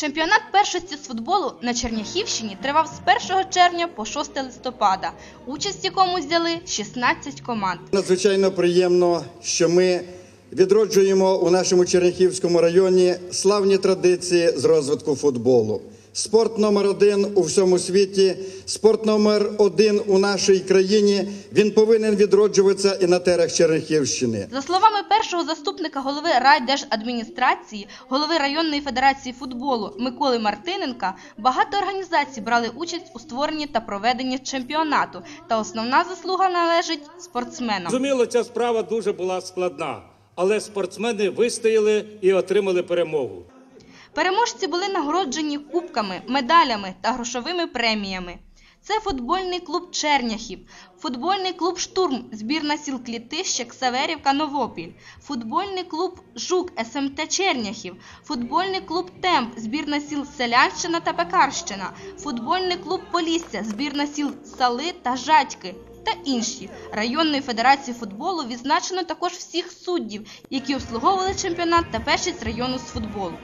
Чемпіонат першості з футболу на Черняхівщині тривав з 1 червня по 6 листопада, участь якому взяли 16 команд. Надзвичайно приємно, що ми відроджуємо у нашому Черняхівському районі славні традиції з розвитку футболу. Спорт номер один у всьому світі, спорт номер один у нашій країні. Він повинен відроджуватися і на терах Черняхівщини. За словами першого заступника голови райдержадміністрації, голови районної федерації футболу Миколи Мартиненка, багато організацій брали участь у створенні та проведенні чемпіонату. Та основна заслуга належить спортсменам. Зрозуміло, ця справа дуже була складна, але спортсмени вистояли і отримали перемогу. Переможці були нагороджені кубками, медалями та грошовими преміями. Це футбольний клуб Черняхів, футбольний клуб Штурм, збірна сіл Клітище, Ксаверівка, Новопіль, футбольний клуб Жук СМТ Черняхів, футбольний клуб Темп, збірна сіл Селянщина та Пекарщина, футбольний клуб Полісся, збірна сіл Сали та Жадьки. Та інші районної федерації футболу відзначено також всіх суддів, які обслуговували чемпіонат та першість району з футболу.